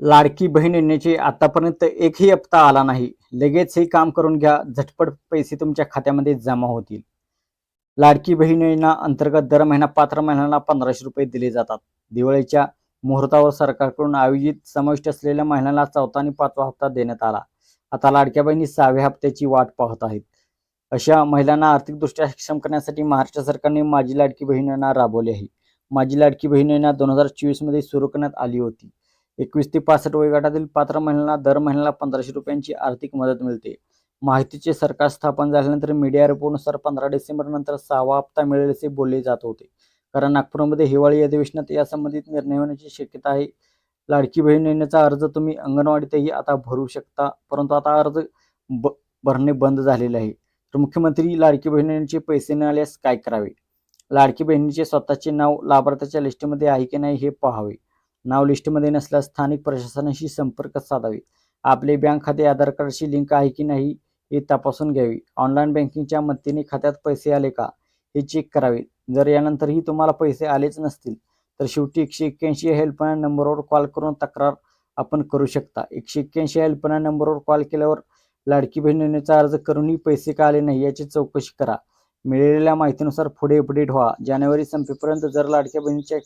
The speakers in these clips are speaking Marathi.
लाडकी बहीण येण्याची आतापर्यंत एकही हप्ता आला नाही. लगेच हे काम करून घ्या. झटपट पैसे तुमच्या खात्यामध्ये जमा होतील. लाडकी बहीण योजना अंतर्गत दर महिना पात्र महिन्याला पंधराशे रुपये दिले जातात. दिवाळीच्या मुहूर्तावर सरकारकडून आयोजित समाविष्ट असलेल्या महिन्याला चौथा आणि पाचवा हप्ता देण्यात आला. आता लाडक्या बहिणी सहाव्या हप्त्याची वाट पाहत आहेत. अशा महिलांना आर्थिकदृष्ट्या सक्षम करण्यासाठी महाराष्ट्र सरकारने माझी लाडकी बहीण योजना राबवली आहे. माझी लाडकी बहीण योजना दोन हजार चोवीसमध्ये सुरू करण्यात आली होती. एकवीस ते पासष्ट वयोगटातील पात्र महिलांना दर महिन्याला पंधराशे रुपयांची आर्थिक मदत मिळते. माहितीचे सरकार स्थापन झाल्यानंतर मीडिया रिपोर्टनुसार पंधरा डिसेंबर नंतर सहावा हप्ता मिळेल असे बोलले जात होते. कारण नागपूरमध्ये हिवाळी अधिवेशनात या संबंधित निर्णय होण्याची शक्यता आहे. लाडकी बहीण योजनेचा अर्ज तुम्ही अंगणवाडीतही आता भरू शकता परंतु आता अर्ज ब भरणे बंद झालेले आहे. तर मुख्यमंत्री लाडकी बहिणींचे पैसे न आल्यास काय करावे? लाडकी बहिणीचे स्वतःचे नाव लाभार्थ्याच्या लिस्टमध्ये आहे की नाही हे पाहावे. नाव लिस्टमध्ये नसल्यास स्थानिक प्रशासनाशी संपर्क साधावे. आपले बँक खाते आधार कार्डशी लिंक आहे की नाही हे तपासून घ्यावी. ऑनलाईन बँकिंगच्या मदतीने खात्यात पैसे आले का हे चेक करावे. जर यानंतरही तुम्हाला पैसे आलेच नसतील तर शेवटी एकशे एक्क्याऐंशी हेल्पलाईन नंबरवर कॉल करून तक्रार आपण करू शकता. एकशे एक्क्याऐंशी हेल्पलाईन नंबरवर कॉल केल्यावर लाडकी बहीण योजनेचा अर्ज करूनही पैसे का आले नाही याची चौकशी करा. मिळालेल्या माहितीनुसार पुढे अपडेट व्हा. जानेवारी संपेपर्यंत जर लाडक्या बहिणीच्या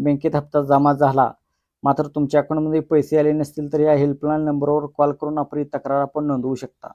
बँकेत हप्ता जमा झाला. मात्र तुमच्या अकाउंटमध्ये पैसे आले नसतील तर या हेल्पलाईन नंबरवर कॉल करून आपली तक्रार आपण नोंदवू शकता.